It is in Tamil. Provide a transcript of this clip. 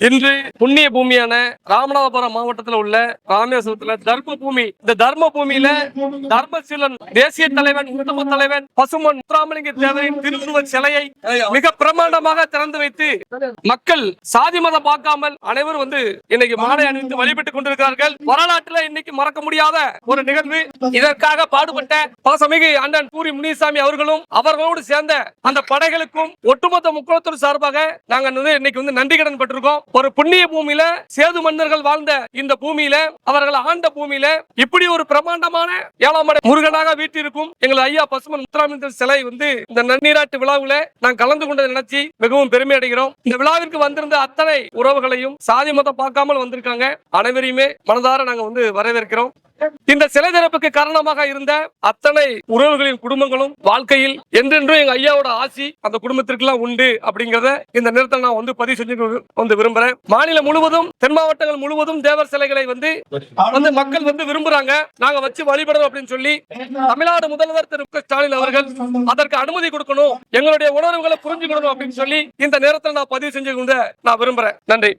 இன்று புண்ணிய பூமியான ராமநாதபுரம் மாவட்டத்தில் உள்ள ராமேஸ்வரத்துல தர்ம பூமி இந்த தர்ம பூமியில தர்மசீலன் தேசிய தலைவன் உத்தம தலைவன் பசுமன் முத்துராமலிங்க தேவரின் திருவுருவ சிலையை மிக பிரமாண்டமாக திறந்து வைத்து மக்கள் சாதி மதம் பார்க்காமல் அனைவரும் வந்து இன்னைக்கு மாலை அணிந்து வழிபட்டுக் கொண்டிருக்கிறார்கள். வரலாற்றுல இன்னைக்கு மறக்க முடியாத ஒரு நிகழ்வு. இதற்காக பாடுபட்ட பசமிகு அண்ணன் பூரி முனிசாமி அவர்களும் அவர்களோடு சேர்ந்த அந்த படைகளுக்கும் ஒட்டுமொத்த முக்குளத்தூர் சார்பாக நாங்க வந்து இன்னைக்கு வந்து நன்றி கடன் பட்டிருக்கோம். ஒரு புண்ணிய பூமியில சேது மன்னர்கள் வாழ்ந்த இந்த பூமியில அவர்கள் ஆண்ட பூமியில இப்படி ஒரு பிரமாண்டமான ஏழாம் மடை முருகனாக வீட்டிருக்கும் எங்கள் ஐயா பசுமன் முத்துராமலிங்கர் சிலை வந்து இந்த நன்னீராட்டு விழாவுல நான் கலந்து கொண்டதை நினைச்சு மிகவும் பெருமை அடைகிறோம். இந்த விழாவிற்கு வந்திருந்த அத்தனை உறவுகளையும் சாதி மதம் பார்க்காமல் வந்திருக்காங்க. அனைவரையுமே மனதார நாங்க வந்து வரவேற்கிறோம். இந்த சிலை திறப்புக்கு காரணமாக இருந்த அத்தனை உறவுகளின் குடும்பங்களும் வாழ்க்கையில் என்றென்றும் எங்க ஐயாவோட ஆசி அந்த குடும்பத்திற்கு எல்லாம் உண்டு அப்படிங்கறத இந்த நேரத்தில் நான் வந்து பதிவு செஞ்சு வந்து விரும்புறேன். மாநிலம் முழுவதும் தென் மாவட்டங்கள் முழுவதும் தேவர் சிலைகளை வந்து வந்து மக்கள் வந்து விரும்புறாங்க. நாங்க வச்சு வழிபடுறோம் அப்படின்னு சொல்லி தமிழ்நாடு முதல்வர் திரு ஸ்டாலின் அவர்கள் அதற்கு அனுமதி கொடுக்கணும். எங்களுடைய உணர்வுகளை புரிஞ்சுக்கணும் அப்படின்னு சொல்லி இந்த நேரத்தில் நான் பதிவு செஞ்சு நான் விரும்புறேன். நன்றி.